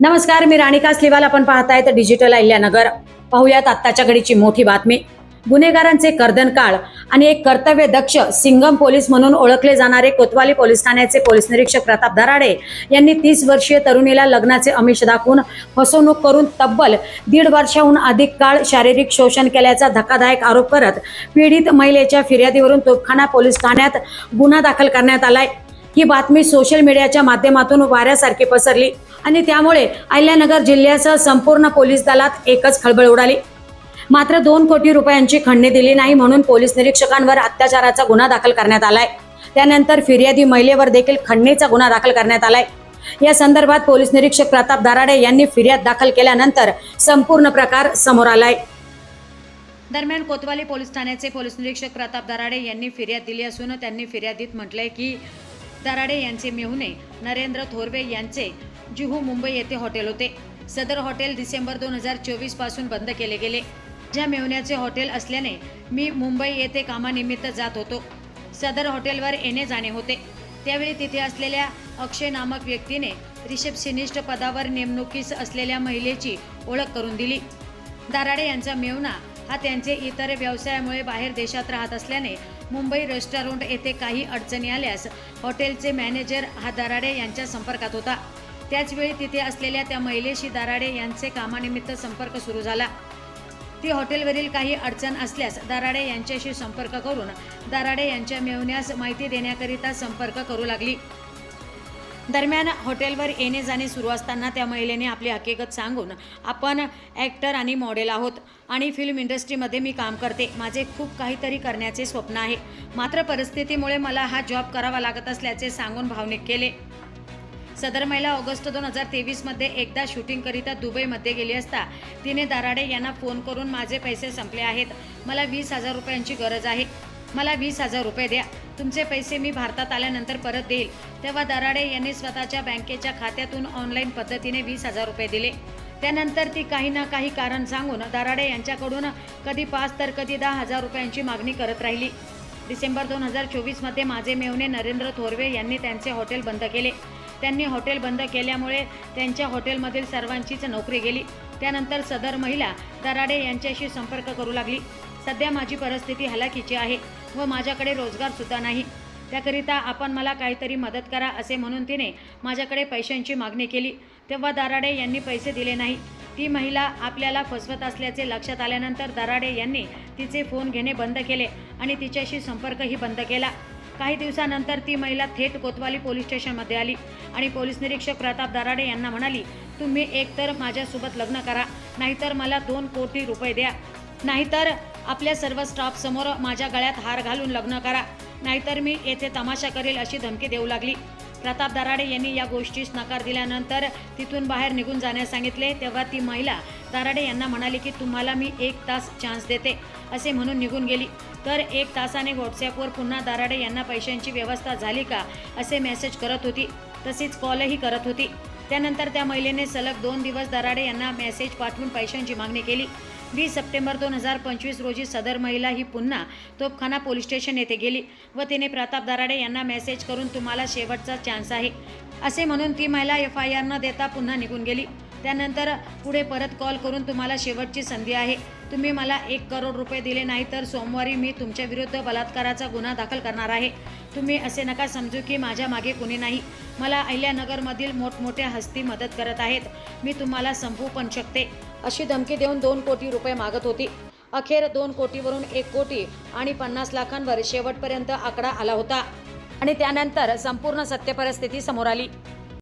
नमस्कार मी राणिका कासलीवाल आपण तर डिजिटल अहिल्यानगर. पाहूयात आत्ताच्या घडीची मोठी बातमी. गुन्हेगारांचे कर्दन काळ आणि एक कर्तव्य दक्ष सिंगम पोलीस म्हणून ओळखले जाणारे कोतवाली पोलीस ठाण्याचे पोलीस निरीक्षक प्रताप दराडे यांनी तीस वर्षीय तरुणीला लग्नाचे अमिष दाखवून फसवणूक करून तब्बल दीड वर्षाहून अधिक काळ शारीरिक शोषण केल्याचा धक्कादायक आरोप करत पीडित महिलेच्या फिर्यादीवरून तोपखाना पोलीस ठाण्यात गुन्हा दाखल करण्यात आलाय. ही बातमी सोशल मीडियाच्या माध्यमातून वाऱ्यासारखी पसरली. आणि त्यामुळे अहिल्यानगर जिल्ह्यासह संपूर्ण पोलीस दलात एकच खळबळ उडाली. मात्र दोन कोटी रुपयांची खंडणी दिली नाही म्हणून पोलीस निरीक्षकांवर अत्याचाराचा गुन्हा दाखल करण्यात आलाय. त्यानंतर फिर्यादी महिलेवर देखील खंडणीचा गुन्हा दाखल करण्यात आलाय. या संदर्भात पोलीस निरीक्षक प्रताप दराडे यांनी फिर्याद दाखल केल्यानंतर संपूर्ण प्रकार समोर आलाय. दरम्यान कोतवाली पोलीस ठाण्याचे पोलीस निरीक्षक प्रताप दराडे यांनी फिर्याद दिली असून त्यांनी फिर्यादीत म्हटलंय की दराडे यांचे मेहुणे नरेंद्र थोरवे यांचे जुहू मुंबई येथे हॉटेल होते. सदर हॉटेल डिसेंबर दोन हजार चोवीसपासून बंद केले गेले. ज्या मेवण्याचे हॉटेल असल्याने मी मुंबई येथे कामानिमित्त जात होतो. सदर हॉटेलवर येणे जाणे होते. त्यावेळी तिथे असलेल्या अक्षय नामक व्यक्तीने रिसेप्शनिस्ट पदावर नेमणुकीस असलेल्या महिलेची ओळख करून दिली. दाराडे यांचा मेवना हा त्यांचे इतर व्यवसायामुळे बाहेर देशात राहत असल्याने मुंबई रेस्टॉरंट येथे काही अडचणी आल्यास हॉटेलचे मॅनेजर हा दराडे यांच्या संपर्कात होता. त्याचवेळी तिथे असलेल्या त्या महिलेशी दराडे यांचे कामानिमित्त संपर्क सुरू झाला. ती हॉटेलवरील काही अडचण असल्यास दराडे यांच्याशी संपर्क करून दराडे यांच्या मेवण्यास माहिती देण्याकरिता संपर्क करू लागली. दरम्यान हॉटेलवर येणे जाणे सुरू असताना त्या महिलेने आपली हकीकत सांगून आपण ॲक्टर आणि मॉडेल आहोत आणि फिल्म इंडस्ट्रीमध्ये मी काम करते. माझे खूप काहीतरी करण्याचे स्वप्न आहे. मात्र परिस्थितीमुळे मला हा जॉब करावा लागत असल्याचे सांगून भावनिक केले. सदर महिला ऑगस्ट दोन हजार तेवीसमध्ये एकदा शूटिंगकरिता दुबईमध्ये गेली असता तिने दराडे यांना फोन करून माझे पैसे संपले आहेत. मला वीस हजार रुपयांची गरज आहे. मला वीस हजार रुपये द्या. तुमचे पैसे मी भारतात आल्यानंतर परत देईल. तेव्हा दराडे यांनी स्वतःच्या बँकेच्या खात्यातून ऑनलाईन पद्धतीने वीस हजार रुपये दिले. त्यानंतर ती काही ना काही कारण सांगून दराडे यांच्याकडून कधी पाच तर कधी दहा हजार रुपयांची मागणी करत राहिली. डिसेंबर दोन हजार चोवीसमध्ये माझे मेवणे नरेंद्र थोरवे यांनी त्यांचे हॉटेल बंद केले. त्यांनी हॉटेल बंद केल्यामुळे त्यांच्या हॉटेलमधील सर्वांचीच नोकरी गेली. त्यानंतर सदर महिला दराडे यांच्याशी संपर्क करू लागली. सध्या माझी परिस्थिती हलाखीची आहे व माझ्याकडे रोजगारसुद्धा नाही. त्याकरिता आपण मला काहीतरी मदत करा असे म्हणून तिने माझ्याकडे पैशांची मागणी केली. तेव्हा दराडे यांनी पैसे दिले नाही. ती महिला आपल्याला फसवत असल्याचे लक्षात आल्यानंतर दराडे यांनी तिचे फोन घेणे बंद केले आणि तिच्याशी संपर्कही बंद केला. काही दिवसानंतर ती महिला थेट कोतवाली पोलीस स्टेशनमध्ये आली आणि पोलीस निरीक्षक प्रताप दराडे यांना म्हणाली तुम्ही एकतर माझ्यासोबत लग्न करा नाहीतर मला दोन कोटी रुपये द्या. नाहीतर आपल्या सर्व स्टाफसमोर माझ्या गळ्यात हार घालून लग्न करा. नाहीतर मी येथे तमाशा करेल अशी धमकी देऊ लागली. प्रताप दराडे यांनी या गोष्टीस नकार दिल्यानंतर तिथून बाहेर निघून जाण्यास सांगितले. तेव्हा ती महिला दराडे यांना म्हणाली की तुम्हाला मी एक तास चान्स देते असे म्हणून निघून गेली. तर एक तासाने व्हॉट्सॲपवर पुन्हा दाराडे यांना पैशांची व्यवस्था झाली का असे मेसेज करत होती. तसेच कॉलही करत होती. त्यानंतर त्या महिलेने सलग दोन दिवस दराडे यांना मेसेज पाठवून पैशांची मागणी केली. वीस सप्टेंबर दोन हजार पंचवीस रोजी सदर महिला ही पुन्हा तोपखाना पोलीस स्टेशन येथे गेली. व तिने प्रताप दराडे यांना मेसेज करून तुम्हाला शेवटचा चान्स आहे. असे म्हणून ती महिला एफ आय आर न देता पुन्हा निघून गेली. त्यानंतर पुढे परत कॉल करून तुम्हाला शेवटची संधी आहे. तुम्ही मला एक करोड रुपये दिले नाही तर सोमवारी मी तुमच्या विरुद्ध बलात्काराचा गुन्हा दाखल करणार आहे. तुम्ही असे नका समजू की माझ्या मागे कुणी नाही. मला अहिल्यानगरमधील मोठमोठ्या हस्ती मदत करत आहेत. मी तुम्हाला संपवू पण शकते. अशी धमकी देऊन दोन कोटी रुपये मागत होती. अखेर दोन कोटीवरून एक कोटी आणि पन्नास लाखांवर शेवटपर्यंत आकडा आला होता. आणि त्यानंतर संपूर्ण सत्य परिस्थिती समोर आली.